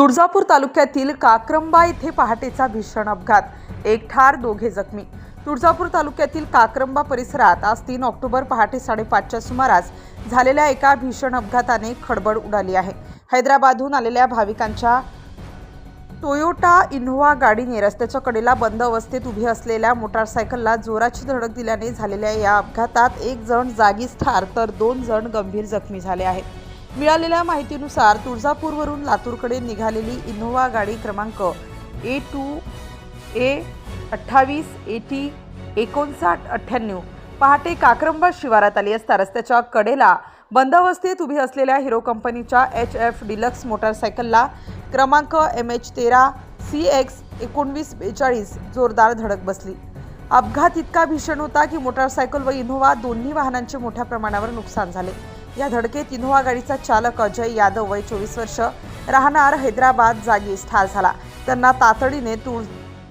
तुळजापूर तालुक्यातील काक्रंबा येथे पहाटेचा भीषण अपघात. एक ठार दोघे जखमी. तुळजापूर तालुक्यातील काक्रंबा परिसरात आज तीन ऑक्टोबर पहाटे साडेपाचच्या सुमारास झालेल्या एका भीषण अपघाताने खडबड उडाली आहे. हैदराबादहून आलेल्या भाविकांच्या टोयोटा इनोव्हा गाडीने रस्त्याच्या कडेला बंद अवस्थेत उभी असलेल्या मोटारसायकलला जोराची धडक दिल्याने झालेल्या या अपघातात एक जण जागीच ठार तर दोन जण गंभीर जखमी झाले आहेत. मिळालेल्या माहितीनुसार तुळजापूरवरून लातूरकडे निघालेली इनोव्हा गाडी क्रमांक ए टू ए अठ्ठावीस ए टी एकोणसाठ अठ्ठ्याण्णव पहाटे काक्रंबा शिवारात आली असता रस्त्याच्या कडेला बंदवस्थेत उभी असलेल्या हिरो कंपनीच्या एच एफ डिलक्स मोटारसायकलला क्रमांक एम एच तेरा सी एक्स एकोणवीस बेचाळीस जोरदार धडक बसली. अपघात इतका भीषण होता की मोटारसायकल व इनोव्हा दोन्ही वाहनांचे मोठ्या प्रमाणावर नुकसान झाले. या धडकेत इनोव्हा गाडीचा चालक अजय यादव वय चोवीस वर्ष राहणार हैदराबाद जागीच ठार झाला. त्यांना तातडीने तुळ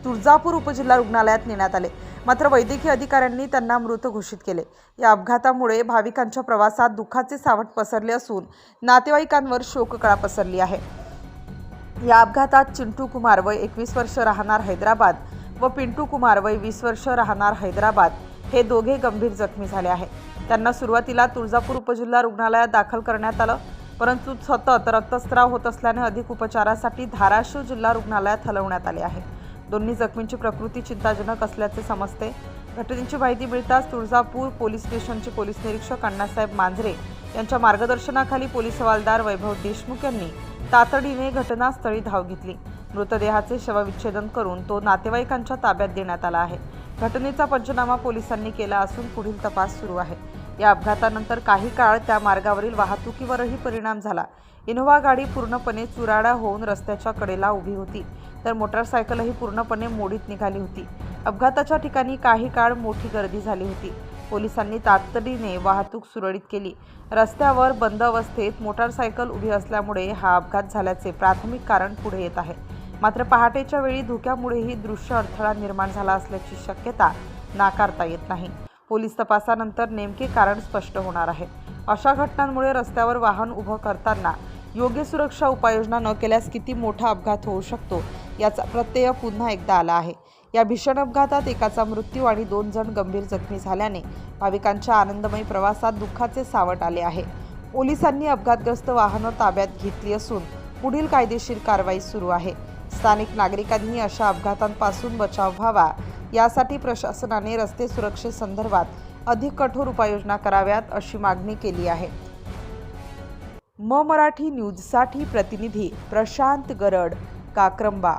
तुळजापूर उपजिल्हा रुग्णालयात नेण्यात आले. मात्र वैद्यकीय अधिकाऱ्यांनी त्यांना मृत घोषित केले. या अपघातामुळे भाविकांच्या प्रवासात दुःखाचे सावट पसरले असून नातेवाईकांवर शोककळा पसरली आहे. या अपघातात चिंटू कुमार वय एकवीस वर्ष राहणार हैदराबाद व पिंटू कुमार वय वीस वर्ष राहणार हैदराबाद. हे दोघे गंभीर जखमी झाले आहे त्यांना सुरुवातीला तुळजापूर उपजिल्हा रुग्णालयात दाखल करण्यात आलं परंतु सतत रक्तस्राव होत असल्याने अधिक उपचारासाठी धाराशिव जिल्हा रुग्णालयात हलवण्यात आले आहे. दोन्ही जखमींची प्रकृती चिंताजनक असल्याचे समजते. घटनेची माहिती मिळताच तुळजापूर पोलीस स्टेशनचे पोलीस निरीक्षक अण्णासाहेब मांजरे यांच्या मार्गदर्शनाखाली पोलीस हवालदार वैभव देशमुख यांनी तातडीने घटनास्थळी धाव घेतली. मृतदेहाचे शवविच्छेदन करून तो नातेवाईकांच्या ताब्यात देण्यात आला आहे. घटनेचा पंचनामा पोलिसांनी केला असून पुढील तपास सुरू आहे. या अपघातानंतर काही काळ त्या मार्गावरील वाहतुकीवरही परिणाम झाला. इनोव्हा गाडी पूर्णपणे चुराडा होऊन रस्त्याच्या कडेला उभी होती. तर मोटारसायकलही पूर्णपणे मोडीत निघाली होती. अपघाताच्या ठिकाणी काही काळ मोठी गर्दी झाली होती. पोलिसांनी तातडीने वाहतूक सुरळीत केली. रस्त्यावर बंद अवस्थेत मोटारसायकल उभी असल्यामुळे हा अपघात झाल्याचे प्राथमिक कारण पुढे येत आहे. मात्र पहाटेच्या वेळी धुक्यामुळेही दृश्य अडथळा निर्माण झाला असल्याची शक्यता नाकारता येत नाही. पोलीस तपासानंतर नेमके कारण स्पष्ट होणार आहे. अशा घटनांमुळे रस्त्यावर वाहन उभं करताना योग्य सुरक्षा उपाययोजना न केल्यास किती मोठा अपघात होऊ शकतो याचा प्रत्यय पुन्हा एकदा आला आहे. या भीषण अपघातात एकाचा मृत्यू आणि दोन जण गंभीर जखमी झाल्याने भाविकांच्या आनंदमय प्रवासात दुःखाचे सावट आले आहे. पोलिसांनी अपघातग्रस्त वाहनं ताब्यात घेतली असून पुढील कायदेशीर कारवाई सुरू आहे. स्थानिक नागरिकांनी अशा अपघातांपासून बचाव व्हावा. यासाठी प्रशासनाने रस्ते सुरक्षेसंदर्भात अधिक कठोर उपाययोजना कराव्यात अशी मागणी केली आहे. म मराठी न्यूजसाठी प्रतिनिधी प्रशांत गरड काक्रंबा.